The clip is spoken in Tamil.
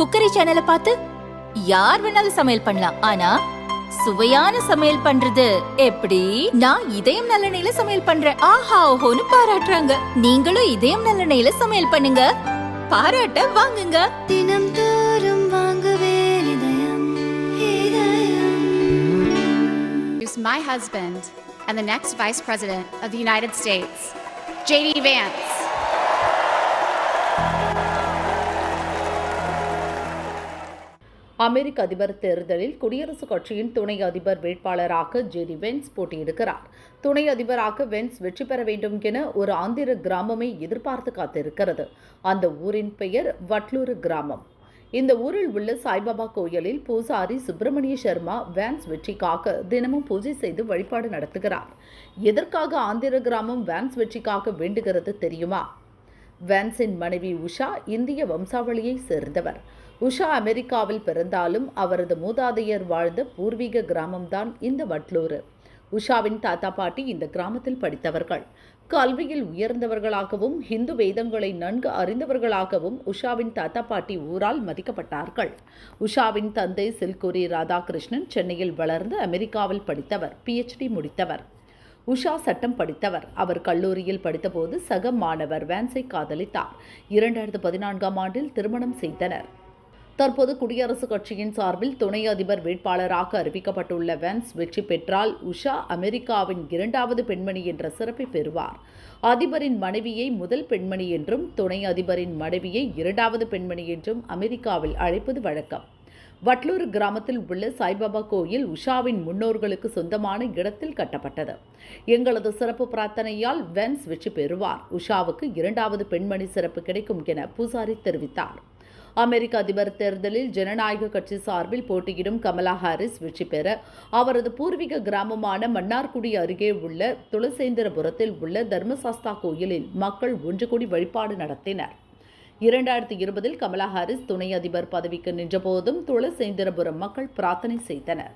குக்கரி சேனலை பார்த்து யார் வேணாலும் சமையல் பண்ணலாம். ஆனா சுவையான சமையல் பண்றது எப்படி? நான் இதயம் நல்லெண்ணெயில சமையல் பண்றேன். ஆஹா ஓஹோன்னு பாராட்டுறாங்க. நீங்களும் இதயம் நல்லெண்ணெயில சமையல் பண்ணுங்க. பாராட்ட வாங்குங்க. தினம் தோறும் வாங்குவே my husband and the next Vice President of the United States, J.D. Vance. அமெரிக்க அதிபர் தேர்தலில் குடியரசுக் கட்சியின் துணை அதிபர் வேட்பாளராக ஜெரி வென்ஸ் போட்டியிடுகிறார். துணை அதிபராக வென்ஸ் வெற்றி பெற வேண்டும் என ஒரு ஆந்திர கிராமமே எதிர்பார்த்து காத்திருக்கிறது. அந்த ஊரின் பெயர் வட்லூர் கிராமம். இந்த ஊரில் உள்ள சாய்பாபா கோயிலில் பூசாரி சுப்பிரமணிய சர்மா வேன்ஸ் வெற்றிக்காக தினமும் பூஜை செய்து வழிபாடு நடத்துகிறார். எதற்காக ஆந்திர கிராமம் வேன்ஸ் வெற்றிக்காக வேண்டுகிறது தெரியுமா? வேன்ஸின் மனைவி உஷா இந்திய வம்சாவளியை சேர்ந்தவர். உஷா அமெரிக்காவில் பிறந்தாலும் அவரது மூதாதையர் வாழ்ந்த பூர்வீக கிராமம்தான் இந்த வட்லூர். உஷாவின் தாத்தா பாட்டி இந்த கிராமத்தில் படித்தவர்கள். கல்வியில் உயர்ந்தவர்களாகவும் ஹிந்து வேதங்களை நன்கு அறிந்தவர்களாகவும் உஷாவின் தாத்தா பாட்டி ஊரால் மதிக்கப்பட்டார்கள். உஷாவின் தந்தை சில்குரி ராதாகிருஷ்ணன் சென்னையில் வளர்ந்து அமெரிக்காவில் படித்தவர் பிஹெச்டி முடித்தவர். உஷா சட்டம் படித்தவர். அவர் கல்லூரியில் படித்தபோது சக மாணவர் வேன்ஸை காதலித்தார். இரண்டாயிரத்து பதினான்காம் ஆண்டில் திருமணம் செய்தனர். தற்போது குடியரசுக் கட்சியின் சார்பில் துணை அதிபர் வேட்பாளராக அறிவிக்கப்பட்டுள்ள வென்ஸ் வெற்றி பெற்றால் உஷா அமெரிக்காவின் இரண்டாவது பெண்மணி என்ற சிறப்பை பெறுவார். அதிபரின் மனைவியை முதல் பெண்மணி என்றும் துணை அதிபரின் மனைவியை இரண்டாவது பெண்மணி என்றும் அமெரிக்காவில் அழைப்பது வழக்கம். வட்லூர் கிராமத்தில் உள்ள சாய்பாபா கோயில் உஷாவின் முன்னோர்களுக்கு சொந்தமான இடத்தில் கட்டப்பட்டது. எங்களது சிறப்பு பிரார்த்தனையால் வென்ஸ் வெற்றி பெறுவார். உஷாவுக்கு இரண்டாவது பெண்மணி சிறப்பு கிடைக்கும் என பூசாரி தெரிவித்தார். அமெரிக்க அதிபர் தேர்தலில் ஜனநாயக கட்சி சார்பில் போட்டியிடும் கமலா ஹாரிஸ் வெற்றி பெற அவரது பூர்வீக கிராமமான மன்னார்குடி அருகே உள்ள துளசேந்திரபுரத்தில் உள்ள தர்மசாஸ்தா கோயிலில் மக்கள் ஒன்று கூடி வழிபாடு நடத்தினர். இரண்டாயிரத்தி இருபதில் கமலா ஹாரிஸ் துணை அதிபர் பதவிக்கு நின்றபோதும் துளசேந்திரபுரம் மக்கள் பிரார்த்தனை செய்தனர்.